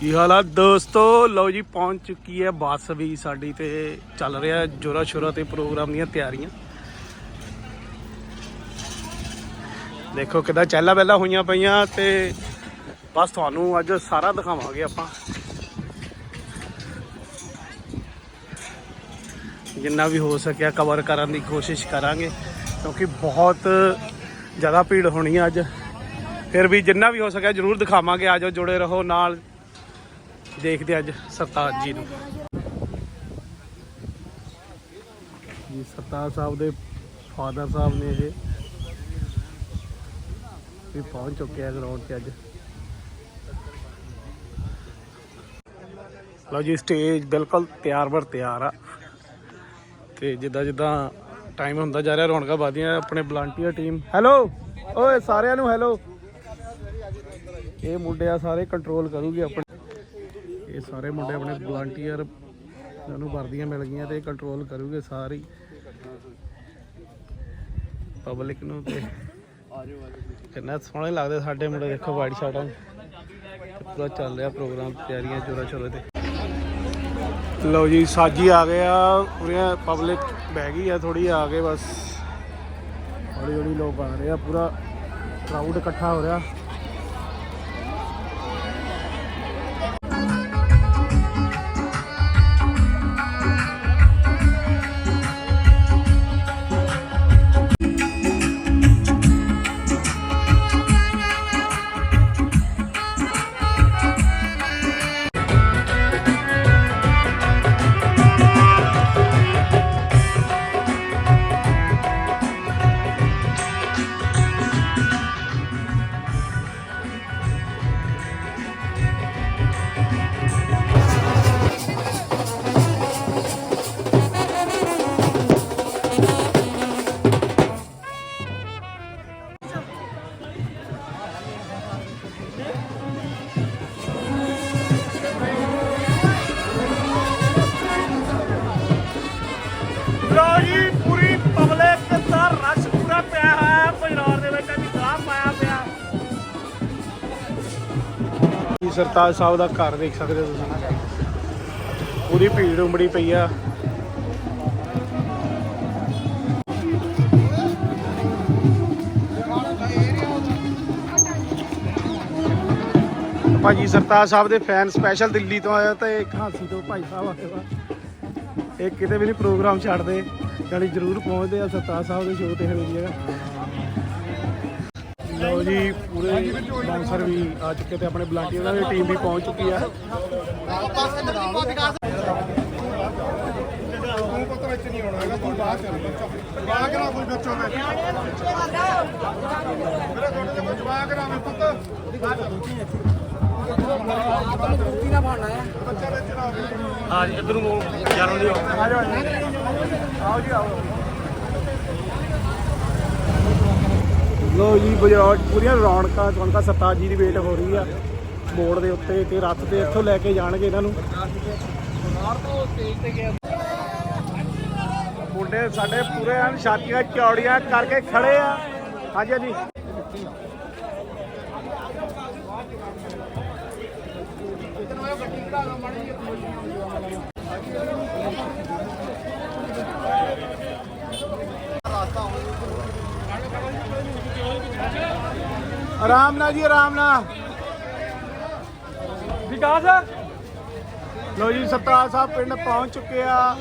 ਕੀ ਹਾਲ ਆ? ਦੋਸਤੋ, ਲਓ ਜੀ, ਪਹੁੰਚ ਚੁੱਕੀ ਹੈ ਬੱਸ ਵੀ ਸਾਡੀ ਤੇ ਚੱਲ ਰਿਹਾ ਜੋਰਾ ਸ਼ੋਰਾ ਤੇ ਪ੍ਰੋਗਰਾਮ ਦੀਆਂ ਤਿਆਰੀਆਂ। ਦੇਖੋ ਕਿਦਾਂ ਚਹਿਲਾ ਬੈਲਾ ਹੋਈਆਂ ਪਈਆਂ ਤੇ ਬਸ ਤੁਹਾਨੂੰ ਅੱਜ ਸਾਰਾ ਦਿਖਾਵਾਂਗੇ ਆਪਾਂ। ਜਿੰਨਾ ਵੀ ਹੋ ਸਕਿਆ ਕਵਰ ਕਰਨ ਦੀ ਕੋਸ਼ਿਸ਼ ਕਰਾਂਗੇ, ਕਿਉਂਕਿ ਬਹੁਤ ਜ਼ਿਆਦਾ ਭੀੜ ਹੋਣੀ ਆ ਅੱਜ। ਫਿਰ ਵੀ ਜਿੰਨਾ ਵੀ ਹੋ ਸਕਿਆ ਜਰੂਰ ਦਿਖਾਵਾਂਗੇ ਆਜੋ ਜੁੜੇ ਰਹੋ ਨਾਲ। ਦੇਖਦੇ ਅੱਜ ਸਰਤਾਜ ਜੀ ਨੂੰ। ਜੀ, ਸਰਤਾਜ ਸਾਹਿਬ ਦੇ ਫਾਦਰ ਸਾਹਿਬ ਨੇ ਇਹ ਵੀ ਪਹੁੰਚ ਚੁੱਕੇ ਆ ਗਰਾਊਂਡ ਤੇ ਅੱਜ। ਲਓ ਜੀ ਸਟੇਜ ਬਿਲਕੁਲ ਤਿਆਰ ਬਰ ਤਿਆਰ ਆ। ਤੇ ਜਿੱਦਾਂ ਜਿੱਦਾਂ ਟਾਈਮ ਹੁੰਦਾ ਜਾ ਰਿਹਾ, ਰੌਣਕਾਂ ਵਧਦੀਆਂ, ਆਪਣੇ ਵਲੰਟੀਅਰ ਟੀਮ ਹੈਲੋ ਓਏ, ਸਾਰਿਆਂ ਨੂੰ ਹੈਲੋ ਇਹ ਮੁੰਡੇ ਆ, ਸਾਰੇ ਕੰਟਰੋਲ ਕਰੂਗੇ ਆਪਣੇ। ਸਾਰੇ ਮੁੰਡੇ ਆਪਣੇ ਵਲੰਟੀਅਰ ਨੂੰ ਵਰਦੀਆਂ ਮਿਲ ਗਈਆਂ ਤੇ ਕੰਟਰੋਲ ਕਰੂਗੇ ਸਾਰੀ ਪਬਲਿਕ ਨੂੰ ਤੇ ਕਿੰਨਾ ਸੋਹਣੇ ਲੱਗਦੇ ਸਾਡੇ ਮੁੰਡੇ, ਦੇਖੋ ਵਾਈਟ ਸ਼ਰਟਾਂ ਪੂਰਾ ਚੱਲ ਰਿਹਾ ਪ੍ਰੋਗਰਾਮ ਤਿਆਰੀਆਂ ਚੋਰਾ ਚੋਰੇ ਤੇ। ਲਓ ਜੀ, ਸਾਜੀ ਆ ਗਏ ਆ ਪੂਰੀਆਂ ਪਬਲਿਕ ਬਹਿ ਗਈ ਆ ਥੋੜੀ ਆ ਕੇ ਬਸ। ਹੌਲੀ ਹੌਲੀ ਲੋਕ ਆ ਰਹੇ ਆ, ਪੂਰਾ ਕਰਾਊਡ ਇਕੱਠਾ ਹੋ ਰਿਹਾ। ਸਰਤਾਜ ਸਾਹਿਬ ਦਾ ਘਰ ਦੇਖ ਸਕਦੇ ਹੋ ਤੁਸੀਂ। ਪੂਰੀ ਭੀੜ ਉਮੜੀ ਪਈ ਆ। ਭਾਜੀ ਸਰਤਾਜ ਸਾਹਿਬ ਦੇ ਫੈਨ ਸਪੈਸ਼ਲ ਦਿੱਲੀ ਤੋਂ ਆਇਆ ਤੇ ਇੱਕ ਹਾਸੀ ਤੋਂ ਭਾਈ ਸਾਹਿਬ ਆਏ ਵਾ ਇਹ ਕਿਤੇ ਵੀ ਨਹੀਂ ਪ੍ਰੋਗਰਾਮ ਛੱਡਦੇ ਜਾਨੀ ਜ਼ਰੂਰ ਪਹੁੰਚਦੇ ਆ ਸਰਤਾਜ ਸਾਹਿਬ ਦੇ ਸ਼ੋਅ ਤੇ ਹਰੇਕ ਜਗ੍ਹਾ ਲਓ ਜੀ ਪੂਰੇ ਬਾਂਸਰ ਵੀ ਆ ਚੁੱਕੇ ਤੇ ਆਪਣੇ ਬਲਾਂਟੀਆਂ ਦਾ ਵੀ ਟੀਮ ਵੀ ਪਹੁੰਚ ਚੁੱਕੀ ਆ ਤੂੰ ਪੁੱਤ ਵਿੱਚ ਨਹੀਂ ਆਉਣਾ ਹੈਗਾ ਤੂੰ ਬਾਹਰ ਚੱਲ ਜਵਾਕ ਨਾ ਕੋਈ ਬੱਚੋ ਦੇ ਮੇਰੇ ਤੁਹਾਡੇ ਤੇ ਕੋਈ ਜਵਾਕ ਨਾ ਆਵੇ ਪੁੱਤ ਬੱਚਾ ਵਿੱਚ ਨਾ ਆਵੇ ਹਾਂ ਜੀ ਇਧਰ ਨੂੰ ਯਾਰੋਂ ਜੀ। ਆ ਜਾਓ ਆਓ ਜੀ ਆਓ। ਲੋ ਜੀ, ਬਾਜ਼ਾਰ 'ਚ ਪੂਰੀਆਂ ਰੌਣਕਾਂ ਰੌਣਕਾਂ ਸਰਤਾਜ ਜੀ ਦੀ ਵੇਟ ਹੋ ਰਹੀ ਆ। ਮੋੜ ਦੇ ਉੱਤੇ ਤੇ ਰੱਥ ਤੇ ਇੱਥੋਂ ਲੈ ਕੇ ਜਾਣਗੇ ਇਹਨਾਂ ਨੂੰ। ਮੁੰਡੇ ਸਾਡੇ ਪੂਰੇ ਹਨ, ਛਾਤੀਆਂ, ਚੌੜੀਆਂ ਕਰਕੇ ਖੜੇ ਆ। ਹਾਂਜੀ ਹਾਂਜੀ। ਆਰਾਮ ਨਾਲ ਜੀ ਆਰਾਮ ਨਾਲ ਵਿਕਾਸ ਲੋ ਜੀ ਸਰਤਾਜ ਸਾਹਿਬ ਪਿੰਡ ਪਹੁੰਚ ਚੁੱਕੇ ਆ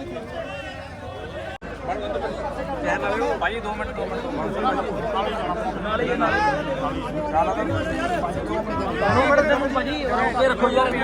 ਭਾਈ 2 ਮਿੰਟ 2 ਮਿੰਟ ਭਾਜੀ ਰੋਕੇ ਰੱਖੋ ਯਾਰ ਭਾਈ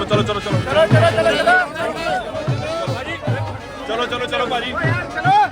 ਚਲੋ ਚਲੋ ਚਲੋ ਚਲੋ। ਚਲੋ ਚਲੋ ਚਲੋ ਚਲੋ। ਚਲੋ ਚਲੋ ਭਾਜੀ। ਚਲੋ।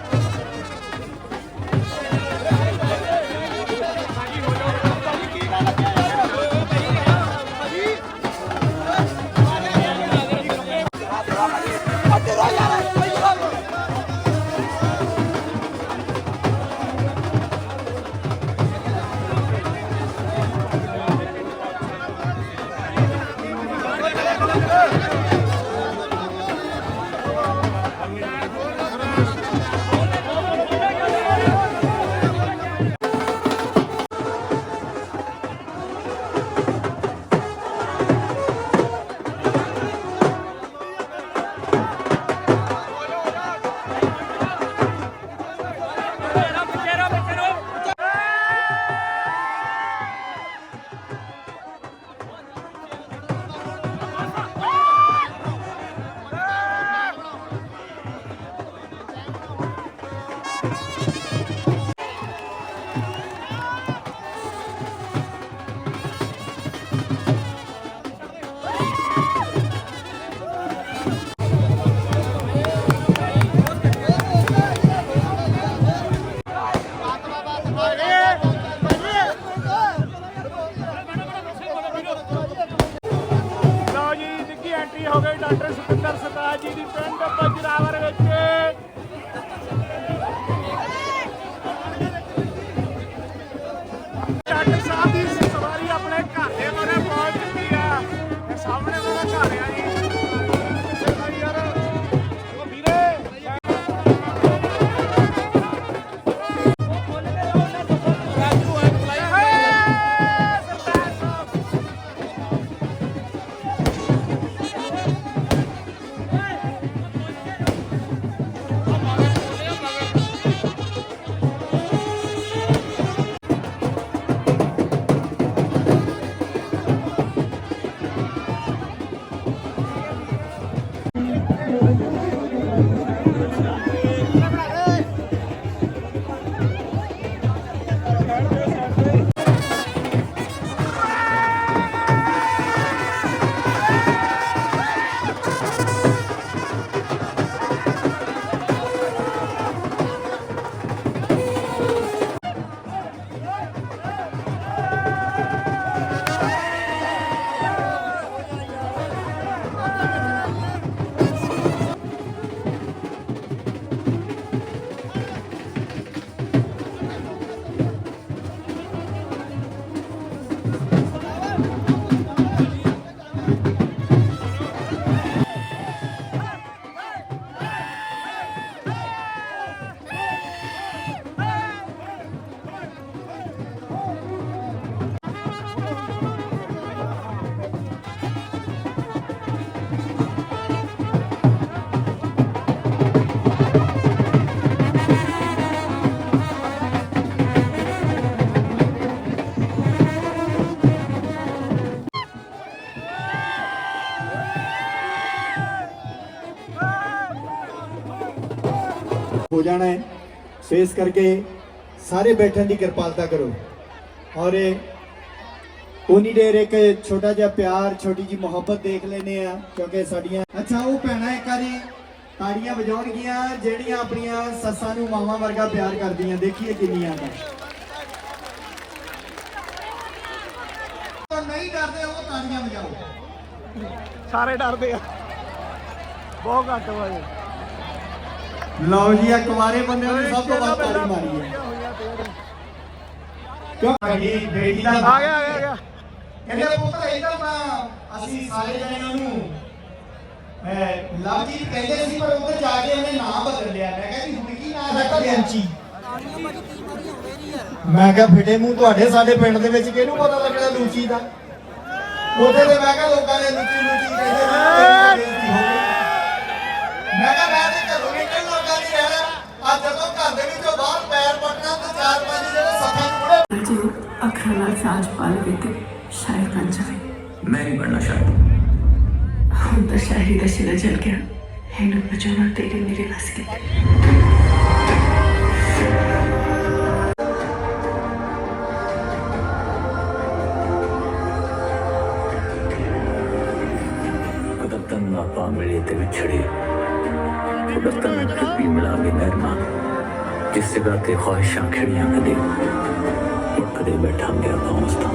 Sabe? ਹੋ ਜਾਣਾ ਹੈ। ਸੋ ਇਸ ਕਰਕੇ ਸਾਰੇ ਬੈਠਣ ਦੀ ਕਿਰਪਾਲਤਾ ਕਰੋ। ਔਰ ਉਨੀ ਦੇਰ ਇੱਕ ਛੋਟਾ ਜਿਹਾ ਪਿਆਰ ਛੋਟੀ ਜੀ ਮੁਹੱਬਤ ਦੇਖ ਲੈਨੇ ਆ ਕਿਉਂਕਿ ਸਾਡੀਆਂ ਅੱਛਾ ਉਹ ਭੈਣਾਂ ਇੱਕ ਵਾਰੀ ਤਾੜੀਆਂ ਵਜਾਉਣਗੀਆਂ ਜਿਹੜੀਆਂ ਆਪਣੀਆਂ ਸੱਸਾਂ ਨੂੰ ਮਾਵਾਂ ਵਰਗਾ ਪਿਆਰ ਕਰਦੀਆਂ। ਦੇਖੀਏ ਕਿੰਨੀਆਂ ਦਾ ਨਹੀਂ ਡਰਦੇ ਉਹ ਤਾੜੀਆਂ ਵਜਾਓ। ਸਾਰੇ ਡਰਦੇ ਆ। ਬਹੁਤ ਘੱਟ ਵਾਜੇ ਲਓ ਜੀ ਆ ਕੁਵਾਰੇ ਬੰਦਿਆਂ ਨੇ ਸਭ ਤੋਂ ਵੱਧ ਤਾੜੀ ਮਾਰੀ ਹੈ। ਕਿਉਂ ਇਹ ਬੇਟੀ ਦਾ ਆ ਗਿਆ ਆ ਗਿਆ ਆ ਗਿਆ। ਕਹਿੰਦੇ ਪੁੱਤਰ ਇਧਰ ਤਾਂ ਅਸੀਂ ਸਾਰੇ ਜਣੇ ਉਹਨੂੰ ਲਵਜੀਤ ਕਹਿੰਦੇ ਸੀ ਪਰ ਉੱਧਰ ਜਾ ਕੇ ਉਹਨੇ ਨਾਮ ਬਦਲ ਲਿਆ। ਮੈਂ ਕਿਹਾ ਜੀ ਹੁਣ ਕੀ ਨਾਮ ਰੱਖਿਆ? ਜੰਚੀ ਮੈਂ ਕਿਹਾ ਫਿੱਟੇ ਮੂੰਹ ਤੁਹਾਡੇ ਸਾਡੇ ਪਿੰਡ ਦੇ ਵਿੱਚ ਕਿਹਨੂੰ ਪਤਾ ਲੱਗਣਾ ਲੂਚੀ ਦਾ? ਉੱਥੇ ਤੇ ਮੈਂ ਕਿਹਾ ਲੋਕਾਂ ਨੇ ਲੂਚੀ ਲੂਚੀ ਕਹਿੰਦੇ। ਮੈਂ ਕਿਹਾ ਜਦੋਂ ਘਰ ਦੇ ਵਿੱਚੋਂ ਬਾਹਰ ਪੈਰ ਪਟਣਾ ਤੇ ਚਾਰ ਪੰਜ ਜਿਹੜੇ ਸੱਤਾਂ ਨੂੰ ਮੁੜੇ। ਜੋ ਅੱਖਰਾਂ ਨਾਲ ਸਾਂਝ ਪਾ ਲਵੇ ਤੇ ਸ਼ਾਇਰ ਬਣ ਜਾਵੇ। ਮੈਂ ਨਹੀਂ ਬਣਨਾ ਸ਼ਾਇਦ। ਹੁਣ ਤਾਂ ਸ਼ਾਇਰੀ ਦਾ ਸ਼ਿਲਾ ਜਲ ਗਿਆ। ਇਹਨੂੰ ਬਚਾਉਣਾ ਤੇਰੇ ਮੇਰੇ ਵੱਸ ਕਿਤੇ ਕਦਮ ਤਨ ਨਾ ਪਾ ਮਿਲੇ ਤੇ ਵਿਛੜੇ। ਰਸਤਾ ਵਿੱਚ ਵੀ ਮਿਲਾਂਗੇ ਨਰਮਾ ਜਿਸ ਜਗ੍ਹਾ ਤੇ ਖੁਆਇਸ਼ਾਂ ਖੜੀਆਂ ਕਦੇ ਮੁੜ ਕਦੇ ਬੈਠਾਂਗੇ ਆਪਾਂ ਉਸ ਥਾਂ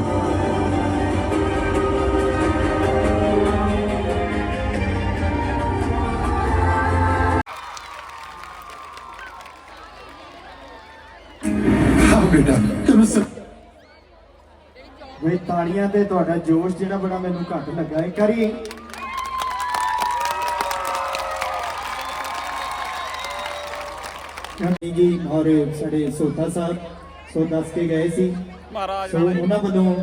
ਵੇ ਤਾੜੀਆਂ ਤੇ ਤੁਹਾਡਾ ਜੋਸ਼ ਜਿਹੜਾ ਬੜਾ ਮੈਨੂੰ ਘੱਟ ਲੱਗਾ। ਇੱਕ ਵਾਰੀ ਜੀ ਔਰ ਸਾਡੇ ਸੋਤਾ ਸਾਹਿਬ ਸੋ ਦੱਸ ਕੇ ਗਏ ਸੀ। ਮਹਾਰਾਜ ਸੋ ਉਹਨਾਂ ਵੱਲੋਂ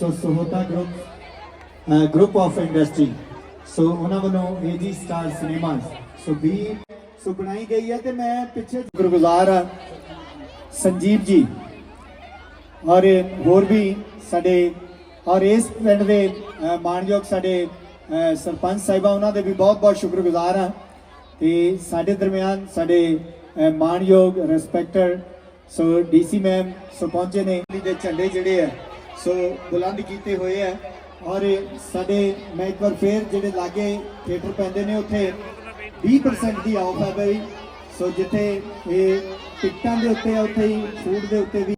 so Sohta group group of industry so ਉਹਨਾਂ ਵੱਲੋਂ ਏਜੀ ਸਟਾਰ ਸਿਨੇਮਾਸ ਸੋ ਵੀ ਸੋ ਬਣਾਈ ਗਈ ਹੈ ਤੇ ਮੈਂ ਪਿੱਛੇ ਗੁਰਗੁਜ਼ਾਰ ਆ ਸੰਜੀਵ ਜੀ। ਔਰ ਹੋਰ ਵੀ ਸਾਡੇ ਔਰ ਇਸ ਪਿੰਡ ਦੇ ਅ, ਮਾਣਯੋਗ ਸਾਡੇ ਸਰਪੰਚ ਸਾਹਿਬਾ ਉਹਨਾਂ ਦੇ ਵੀ ਬਹੁਤ ਬਹੁਤ ਸ਼ੁਕਰਗੁਜ਼ਾਰ ਹਾਂ। ਤੇ ਸਾਡੇ ਦਰਮਿਆਨ ਸਾਡੇ ਅ, ਮਾਣਯੋਗ ਰਿਸਪੈਕਟਰ ਸੋ ਡੀਸੀ ਮੈਮ ਸੋ ਪਹੁੰਚੇ ਨੇ ਦਿੱਲੀ ਦੇ ਝੰਡੇ ਜਿਹੜੇ ਆ ਸੋ ਬੁਲੰਦ ਕੀਤੇ ਹੋਏ ਆ ਔਰ ਸਾਡੇ ਮੈਂ ਇੱਕ ਵਾਰ ਫੇਰ ਜਿਹੜੇ ਲਾਗੇ ਥੀਏਟਰ ਪੈਂਦੇ ਨੇ ਉੱਥੇ 20% ਦੀ ਆਫ ਹੈ ਬਈ। ਸੋ ਜਿੱਥੇ ਇਹ ਟਿਕਟਾਂ ਦੇ ਉੱਤੇ ਆ ਉੱਥੇ ਹੀ ਫੂਡ ਦੇ ਉੱਤੇ ਵੀ